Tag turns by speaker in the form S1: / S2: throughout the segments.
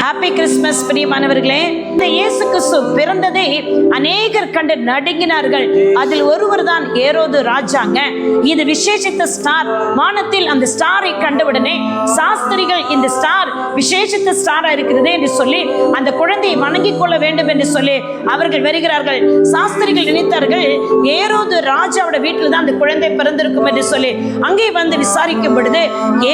S1: Happy Christmas பிரியமானவர்களே. இந்த இயேசு கிறிஸ்து பிறந்ததை அநேகர் கண்டு நடுங்கினார்கள். அதில் ஒருவர் தான் ஏரோது ராஜாங்க. இது விசேஷித்த ஸ்டார் வானத்தில் அந்த ஸ்டாரை கண்டவுடனே சாஸ்திரிகள் இந்த ஸ்டார் விசேஷித்த ஸ்டாரா இருக்கிறது என்று சொல்லி அந்த குழந்தையை வணங்கிக் கொள்ள வேண்டும் என்று சொல்லி அவர்கள் வருகிறார்கள். சாஸ்திரிகள் நினைத்தார்கள் ஏரோது ராஜாவோட வீட்டில் தான் அந்த குழந்தை பிறந்திருக்கும் என்று சொல்லி. அங்கே வந்து விசாரிக்கும் பொழுது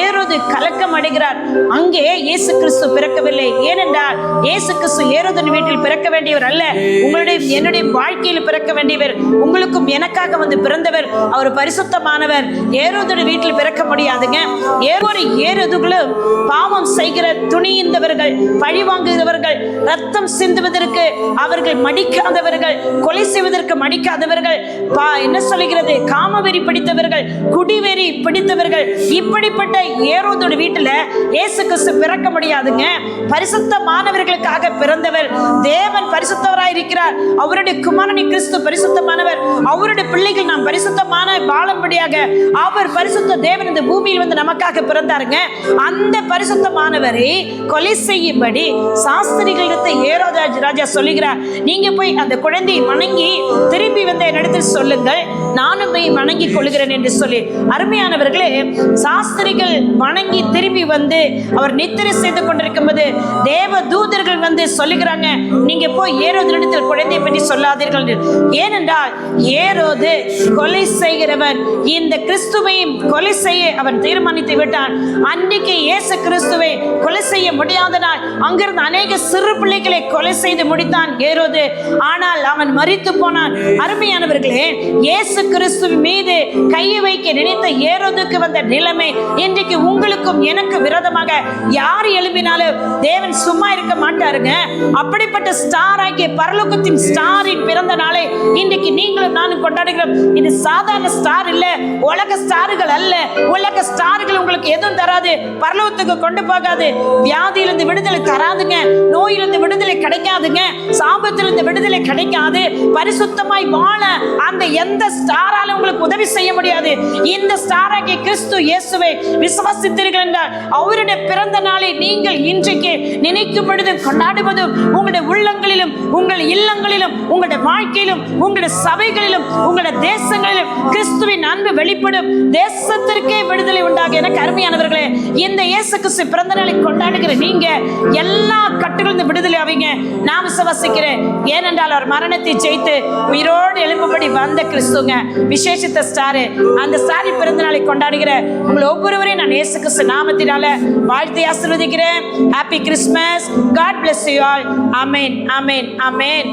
S1: ஏரோது கலக்கம் அடைகிறார் அங்கே இயேசு கிறிஸ்து பிறக்கவில்லை. ஏனென்றால் இயேசு கிறிஸ்து ஏரோதன் வீட்டில் பிறக்க வேண்டியவர் அல்ல. உங்களுடைய என்னுடைய வாழ்க்கையில் பிறக்க வேண்டியவர் உங்களுக்கும் எனக்காக வந்து பிறந்தவர் அவர் பரிசுத்தமானவர். ஏரோதன் வீட்டில் பிறக்க முடியாதுங்க. ஏறொரு ஏறதுகளும் பாவம் செய்கிற துணிந்தவர்கள் பழி வாங்குகிறவர்கள் ரத்தம் சிந்துவதற்கு அவர்கள் மடிக்காதவர்கள் கொலை செய்வதற்கு மடிக்காதவர்கள் பா என்ன சொல்லுகிறது? காமவெறி பிடித்தவர்கள் குடிவெறி பிடித்தவர்கள். இப்படிப்பட்ட ஏரோதோட வீட்டில் இயேசு கிறிஸ்து பிறக்க முடியாதுங்க. பரிசுத்தமானவர்களுக்காக பிறந்தவர். தேவன் பரிசுத்தவராய் இருக்கிறார். அவருடைய குமாரனி கிறிஸ்து பரிசுத்தமானவர். அவருடைய பிள்ளைகள் நாம் பரிசுத்தமான வாழும்படியாக அவர் பரிசுத்த தேவன் இந்த பூமியில் வந்து நமக்காக பிறந்தாருங்க. அந்த பரிசுத்தமானவரை கொலை செய்யும்படி சாஸ்திரிகளிடத்தை ஏரோதாஜ் ராஜா சொல்லுகிறார். நீங்க போய் அந்த குழந்தையை வணங்கி திரும்பி வந்து என்னிடத்தில் சொல்லுங்கள். நானும் போய் வணங்கி கொள்கிறேன் என்று சொல்லி. அருமையானவர்களே சாஸ்திரிகள் வணங்கி திரும்பி வந்து அவர் நித்திரை செய்து கொண்டிருக்கும் போது தேவ தூதர்கள் வந்து சொல்லுகிறாங்க நீங்க போய் ஏரோது இடத்தில் குழந்தையை பற்றி சொல்லாதீர்கள் ஏனென்றால் ஏரோது கொலை செய்கிறவன் இந்த கிறிஸ்துவையும் கொலை செய்ய அவன் தீர்மானித்து விட்டான். அன்றைக்கு இயேசு கிறிஸ்துவை கொலை கொலை செய்ய முடியாதனால் அங்கிருந்து அநேக சிறு பிள்ளைகளை கொலை செய்து முடித்தான் ஏரோது. ஆனால் அவன் மறித்து போனான். அருமையானவர்களே இயேசு கிறிஸ்து மீது கையை வைக்க நினைத்த ஏரோதுக்கு வந்த நிலைமை இன்றைக்கு உங்களுக்கும் எனக்கு விரோதமாக யார் எழுப்பினாலும் தேவன் சும்மா இருக்க மாட்டாருங்க. அப்படிப்பட்ட ஸ்டார் ஆகிய பரலோகத்தின் ஸ்டாரின் பிறந்த நாளை இன்றைக்கு நீங்களும் நானும் கொண்டாடுகிறோம். இது சாதாரண ஸ்டார் இல்ல உலக ஸ்டார்கள் அல்ல. உலக ஸ்டார்கள் உங்களுக்கு எதுவும் தராது. பரலோகத்துக்கு கொண்டு போகாது. வியாதியிலிருந்து விடுதலை தராதுங்க நோயிலிருந்து விடுதலை கிடைக்காதுங்க சாபத்திலிருந்து விடுதலை கிடைக்காது. பரிசுத்தமாய் வாழ அந்த எந்த ஸ்டாரால உங்களுக்கு உதவி செய்ய முடியாது. இந்த ஸ்டாராகிய கிறிஸ்து இயேசுவை விசுவாசித்தீர்கள் என்றால் அவருடைய பிறந்த நாளை நீங்கள் இன்றைக்கு நினைக்கும் பொழுதும் கொண்டாடுவதும் உங்களுடைய உள்ளங்களிலும் உங்கள் இல்லங்களிலும் உங்களுடைய வாழ்க்கையிலும் உங்களுடைய சபைகளிலும் உங்களுடைய தேசங்களிலும் கிறிஸ்துவின் அன்பு வெளிப்படும். தேசத்திற்கே விடுதலை உண்டாக. எனக்கு அருமையானவர்களே இந்த இயேசு கிறிஸ்து பிறந்த நாளை கொண்டாடுகிற நீங்க எல்லா கட்டுகளும் விடுதலை ஆவீங்க. நாம் விசுவாசிக்கிறேன். ஏனென்றால் அவர் மரணத்தை ஜெயித்து உயிரோடு எழும்பும்படி வந்த கிறிஸ்துங்க. விசேஷித்த ஸ்டாரு. அந்த ஸ்டாரி பிறந்த நாளை கொண்டாடுகிற உங்களை ஒவ்வொருவரையும் நான் இயேசு கிறிஸ்து நாமத்தினால வாழ்த்தி ஆசிர்வதிக்கிறேன். Happy Christmas God bless you all amen amen amen